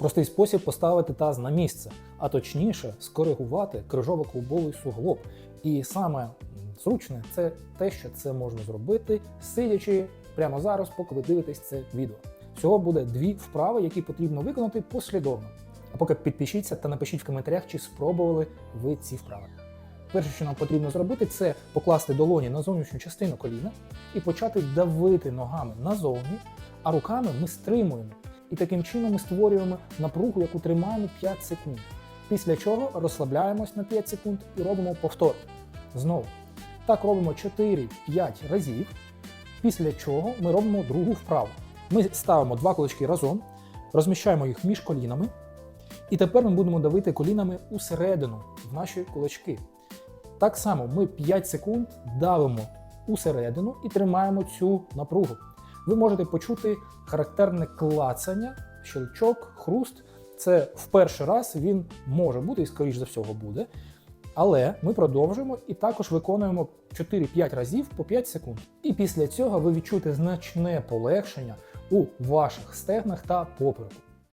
Простий спосіб поставити таз на місце, а точніше скоригувати крижово-клубовий суглоб. І саме зручне це те, що це можна зробити, сидячи прямо зараз, поки ви дивитесь це відео. Всього буде дві вправи, які потрібно виконати послідовно. А поки підпишіться та напишіть в коментарях, чи спробували ви ці вправи. Перше, що нам потрібно зробити, це покласти долоні на зовнішню частину коліна і почати давити ногами назовні, а руками ми стримуємо. І таким чином ми створюємо напругу, яку тримаємо 5 секунд. Після чого розслабляємось на 5 секунд і робимо повтор. Знову. Так робимо 4-5 разів, після чого ми робимо другу вправу. Ми ставимо два кулачки разом, розміщаємо їх між колінами, і тепер ми будемо давити колінами усередину в наші кулачки. Так само ми 5 секунд давимо усередину і тримаємо цю напругу. Ви можете почути характерне клацання, щелчок, хруст. Це в перший раз він може бути і, скоріш за всього, буде. Але ми продовжуємо і також виконуємо 4-5 разів по 5 секунд. І після цього ви відчуєте значне полегшення у ваших стегнах та попереку.